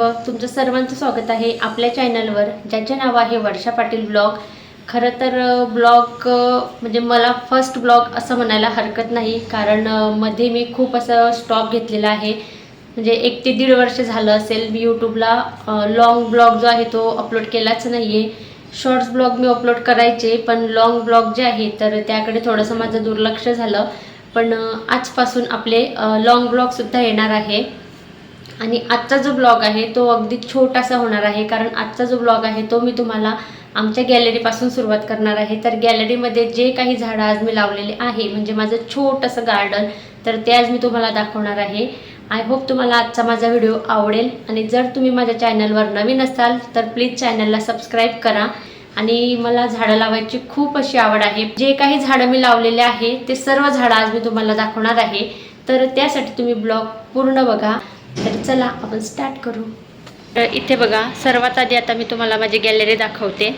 सर्व तुमचं सर्वांचं स्वागत आहे आपल्या चॅनलवर. ज्याचे नाव आहे वर्षा पाटील ब्लॉग. खरं तर ब्लॉग म्हणजे मला फर्स्ट ब्लॉग असं म्हणायला हरकत नाही. कारण मध्ये मी खूप असं स्टॉप घेतलेला आहे. म्हणजे एक ते दीड वर्ष झालं असेल मी यूट्यूबला लाँग ब्लॉग जो आहे तो अपलोड केलाच नाही आहे शॉर्ट्स ब्लॉग मी अपलोड करायचे पण लॉंग ब्लॉग जे आहे तर त्याकडे थोडंसं माझं दुर्लक्ष झालं. पण आजपासून आपले लाँग ब्लॉगसुद्धा येणार आहे. आणि आजचा जो ब्लॉग आहे तो अगदी छोटासा होणार आहे. कारण आजचा जो ब्लॉग आहे तो मी तुम्हाला आमच्या गॅलरीपासून सुरुवात करणार आहे. तर गॅलरीमध्ये जे काही झाडं आज मी लावलेले आहे म्हणजे माझं छोटंसं गार्डन तर ते आज मी तुम्हाला दाखवणार आहे. आय होप तुम्हाला आजचा माझा व्हिडिओ आवडेल. आणि जर तुम्ही माझ्या चॅनलवर नवीन असाल तर प्लीज चॅनलला सबस्क्राईब करा. आणि मला झाडं लावायची खूप अशी आवड आहे. जे काही झाडं मी लावलेले आहे ते सर्व झाडं आज मी तुम्हाला दाखवणार आहे. तर त्यासाठी तुम्ही ब्लॉग पूर्ण बघा. तर चला आपण स्टार्ट करू. तर इथे बघा सर्वात आधी आता मी तुम्हाला माझी गॅलरी दाखवते.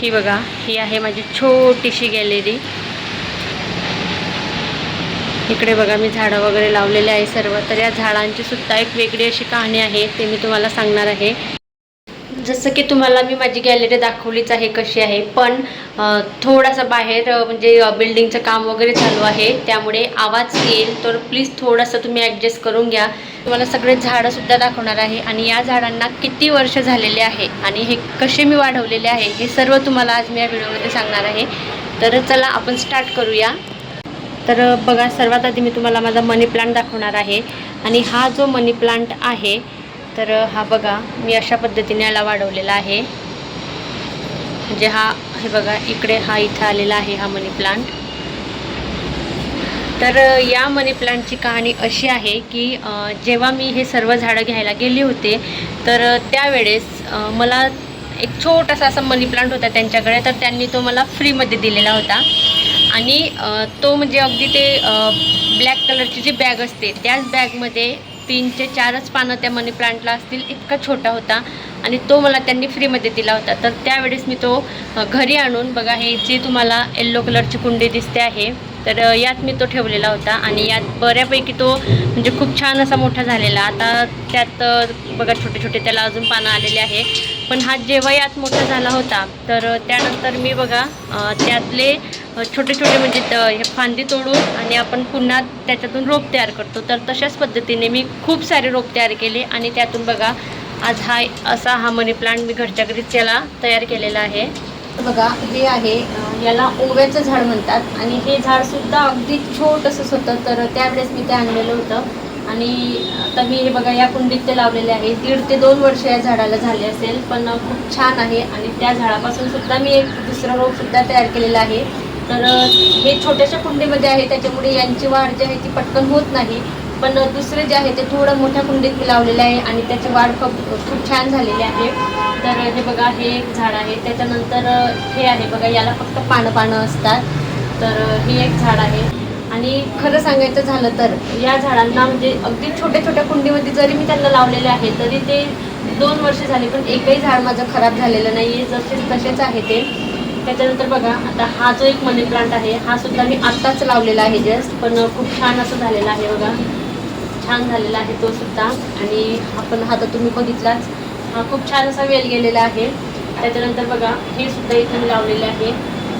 ही बघा ही आहे माझी छोटीशी गॅलरी इकडे बघा मी झाडं वगैरे लावलेले आहे सर्व तर या झाडांची सुद्धा एक वेगळी अशी कहाणी आहे ते मी तुम्हाला सांगणार आहे. जसं की तुम्हाला मी माझी गॅलरी दाखवलीच आहे कशी आहे. पण थोडासा बाहेर म्हणजे बिल्डिंगचं काम वगैरे चालू आहे. त्यामुळे आवाज येईल तर प्लीज थोडंसं तुम्ही ॲडजस्ट करून घ्या. तुम्हाला सगळे झाडंसुद्धा दाखवणार आहे. आणि या झाडांना किती वर्ष झालेले आहे आणि हे कसे मी वाढवलेले आहे हे सर्व तुम्हाला आज मी या व्हिडिओमध्ये सांगणार आहे. तर चला आपण स्टार्ट करूया. तर बघा सर्वात आधी मी तुम्हाला माझा मनी प्लांट दाखवणार आहे. आणि हा जो मनी प्लांट आहे तर हा बघा मी अशा पद्धतीने याला वाढवलेला आहे. म्हणजे हा हे बघा इकडे हा इथं आलेला आहे हा मनी प्लांट तर या मनी प्लांटची कहाणी अशी आहे की जेव्हा मी हे सर्व झाडं घ्यायला गेले होते तर त्यावेळेस मला एक छोटासा असा मनी प्लांट होता त्यांच्याकडे तर त्यांनी तो मला फ्रीमध्ये दिलेला होता. आणि तो म्हणजे अगदी ते ब्लॅक कलरची जी बॅग असते त्याच बॅगमध्ये तीनचे चारच पानं त्या मनी प्लांटला असतील इतका छोटा होता. आणि तो मला त्यांनी फ्रीमध्ये दिला होता. तर त्यावेळेस मी तो घरी आणून बघा हे जे तुम्हाला येल्लो कलरची कुंडी दिसते आहे तर यात मी तो ठेवलेला होता. आणि यात बऱ्यापैकी तो म्हणजे खूप छान असा मोठा झालेला. आता त्यात बघा छोटे छोटे त्याला अजून पानं आलेले आहे. पण हा जेव्हा यात मोठा झाला होता तर त्यानंतर मी बघा त्यातले छोटे छोटे म्हणजे त- हे फांदी तोडून आणि आपण पुन्हा त्याच्यातून रोप तयार करतो. तर तशाच पद्धतीने मी खूप सारे रोप तयार केले आणि त्यातून बघा आज हा असा हा मनी प्लांट मी घरच्या घरीच याला तयार केलेला आहे. बघा हे आहे याला ओव्याचं झाड म्हणतात आणि हे झाडसुद्धा अगदी छोटंसंच होतं तर त्यावेळेस मी ते आणलेलं होतं. आणि आता मी हे बघा या कुंडीत ते लावलेले आहे. दीड ते दोन वर्ष या झाडाला झाले असेल पण खूप छान आहे आणि त्या झाडापासून सुद्धा मी एक दुसरं रोपसुद्धा तयार केलेलं आहे. तर हे छोट्याशा कुंडीमध्ये आहे त्याच्यामुळे यांची वाढ जी आहे ती पटकन होत नाही. पण दुसरे जे आहे ते थोडं मोठ्या कुंडीत मी आहे आणि त्याची वाढ खूप खूप छान झालेली आहे. तर हे बघा हे एक झाड आहे. त्याच्यानंतर हे आहे बघा याला फक्त पानं पानं असतात. तर हे एक झाड आहे. आणि खरं सांगायचं झालं तर या झाडांना म्हणजे अगदी छोट्या छोट्या कुंडीमध्ये जरी मी त्यांना लावलेले आहे तरी ते दोन वर्ष झाले पण एकही झाड माझं खराब झालेलं नाही आहे जसे तसेच आहे ते. त्याच्यानंतर बघा आता हा जो एक मनी प्लांट आहे हा सुद्धा मी आत्ताच लावलेला आहे जस्ट पण खूप छान असं झालेला आहे बघा. छान झालेला आहे तो सुद्धा. आणि आपण हा तर तुम्ही बघितलाच. हा खूप छान असा वेल गेलेला आहे. त्याच्यानंतर बघा हे सुद्धा इथे मी लावलेले आहे.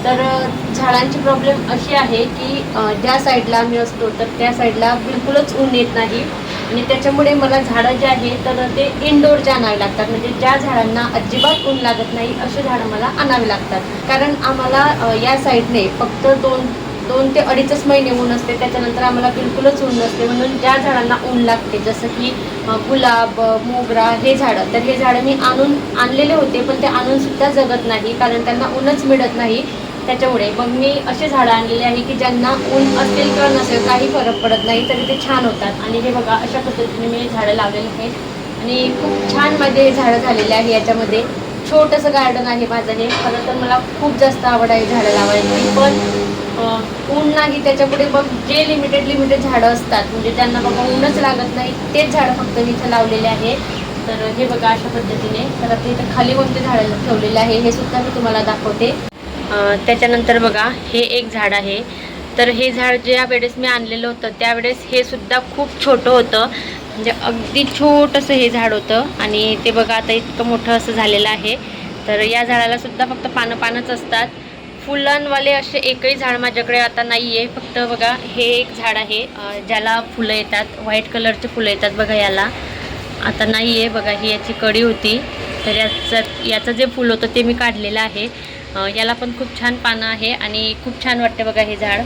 तर झाडांची प्रॉब्लेम अशी आहे की ज्या साईडला आम्ही असतो तर त्या साईडला बिलकुलच ऊन येत नाही. आणि त्याच्यामुळे मला झाडं जे आहे तर ते इनडोअरचे आणावे लागतात. म्हणजे ज्या झाडांना अजिबात ऊन लागत नाही असे झाडं मला आणावे लागतात. कारण आम्हाला या साईडने फक्त दोन दोन ते अडीचच महिने ऊन असते त्याच्यानंतर आम्हाला बिलकुलच ऊन नसते. म्हणून ज्या झाडांना ऊन लागते जसं की गुलाब मोगरा हे झाडं तर हे झाडं मी आणून आणलेले होते पण ते आणून सुद्धा जगत नाही कारण त्यांना ऊनच मिळत नाही त्याच्यामुळे. मग मी असे झाडं आणलेले आहे की ज्यांना ऊन असेल किंवा नसेल काही फरक पडत नाही तरी ते छान होतात. आणि हे बघा अशा पद्धतीने मी झाडं लावलेले आहेत. आणि खूप छान माझे हे झाडं झालेले आहे याच्यामध्ये. छोटंसं गार्डन आहे माझं हे खरं तर मला खूप जास्त आवड आहे झाडं लावायची. पण ऊन नाही त्याच्यापुढे मग जे लिमिटेड लिमिटेड झाडं असतात म्हणजे त्यांना बघा ऊनच लागत नाही तेच झाडं फक्त इथं लावलेले आहे. तर हे बघा अशा पद्धतीने तर आता इथं खाली कोणते झाडं ठेवलेले आहे हे सुद्धा मी तुम्हाला दाखवते. त्याच्यानंतर बघा हे एक झाड आहे. तर हे झाड ज्या वेळेस मी आणलेलं होतं त्यावेळेस हे सुद्धा खूप छोटं होतं. म्हणजे अगदी छोटंसं हे झाड होतं. आणि ते बघा आता इतकं मोठं असं झालेलं आहे. तर या झाडाला सुद्धा फक्त पानं पानंच असतात. फुलांवाले असे एकही झाड माझ्याकडे आता नाही आहे फक्त बघा हे एक झाड आहे. ज्याला फुलं येतात व्हाईट कलरचे फुलं येतात बघा याला. आता नाही आहे बघा ही याची कडी होती. तर याचं याचं जे फुल होतं ते मी काढलेलं आहे. याला पण खूप छान पानं आहे आणि खूप छान वाटते बघा हे झाड.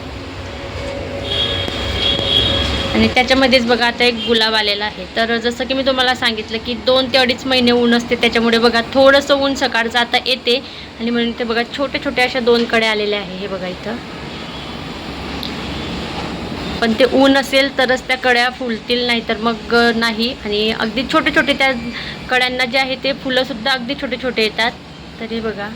आणि त्याच्यामध्येच बघा आता एक गुलाब आलेला आहे. तर जसं की मी तुम्हाला सांगितलं की दोन ते अडीच महिने ऊन असते त्याच्यामुळे बघा थोडंसं ऊन सकाळचं आता येते. आणि म्हणून ते बघा छोटे छोटे अशा दोन कडे आलेले आहे हे बघा इथं. पण ते ऊन असेल तरच त्या कड्या फुलतील नाही तर मग नाही. आणि अगदी छोटे छोटे त्या कड्यांना जे आहे ते फुलंसुद्धा अगदी छोटे छोटे येतात. तरी बघा.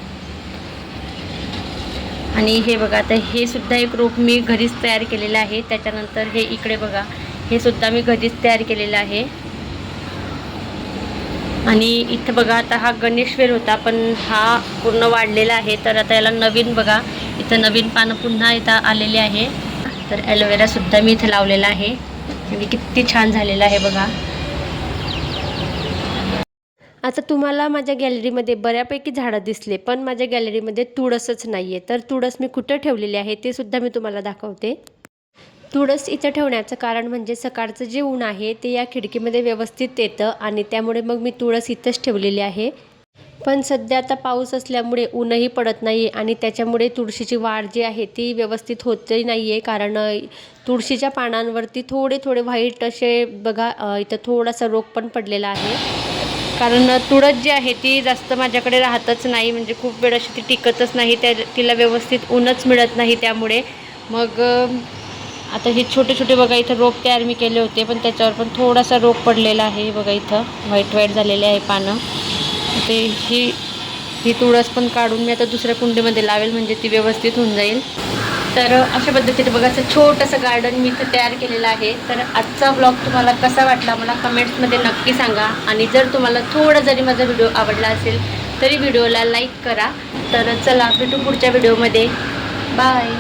आणि हे बघा आता हे सुद्धा एक रोप मी घरीच तयार केलेलं आहे. त्याच्यानंतर हे इकडे बघा हे सुद्धा मी घरीच तयार केलेलं आहे. आणि इथं बघा आता हा गणेशवेल होता पण हा पूर्ण वाढलेला आहे. तर आता याला नवीन बघा इथं नवीन पानं पुन्हा इथं आलेली आहे. तर ॲलोवेरासुद्धा मी इथं लावलेला आहे. आणि किती छान झालेला आहे बघा. आता तुम्हाला माझ्या गॅलरीमध्ये बऱ्यापैकी झाडं दिसले पण माझ्या गॅलरीमध्ये तुळसच नाही आहे तर तुळस मी कुठं ठेवलेली आहे ते सुद्धा मी तुम्हाला दाखवते. तुळस इथं ठेवण्याचं कारण म्हणजे सकाळचं जे ऊन आहे ते या खिडकीमध्ये व्यवस्थित येतं आणि त्यामुळे मग मी तुळस इथंच ठेवलेली आहे. पण सध्या आता पाऊस असल्यामुळे ऊनही पडत नाही आणि त्याच्यामुळे तुळशीची वाढ जी आहे ती व्यवस्थित होतही नाही आहे कारण तुळशीच्या पानांवरती थोडे थोडे व्हाईट असे बघा इथं थोडासा रोग पण पडलेला आहे. कारण तुळस जी आहे ती जास्त माझ्याकडे राहतच नाही म्हणजे खूप वेळ अशी ती टिकतच नाही त्या तिला व्यवस्थित ऊनच मिळत नाही त्यामुळे. मग आता हे छोटे छोटे बघा इथं रोप तयार मी केले होते पण त्याच्यावर पण थोडासा रोग पडलेला आहे बघा इथं. व्हाईट व्हाईट झालेले आहे पानं. ते ही ही तुळस पण काढून मी आता दुसऱ्या कुंडीमध्ये लावेल म्हणजे ती व्यवस्थित होऊन जाईल. तर अशा पद्धतीने बघा असं छोटंसं गार्डन मी इथं तयार केलेलं आहे. तर आजचा ब्लॉग तुम्हाला कसा वाटला मला कमेंट्समध्ये नक्की सांगा. आणि जर तुम्हाला थोडा जरी माझा व्हिडिओ आवडला असेल तरी व्हिडिओला लाईक करा. तर चला भेटू पुढच्या व्हिडिओमध्ये बाय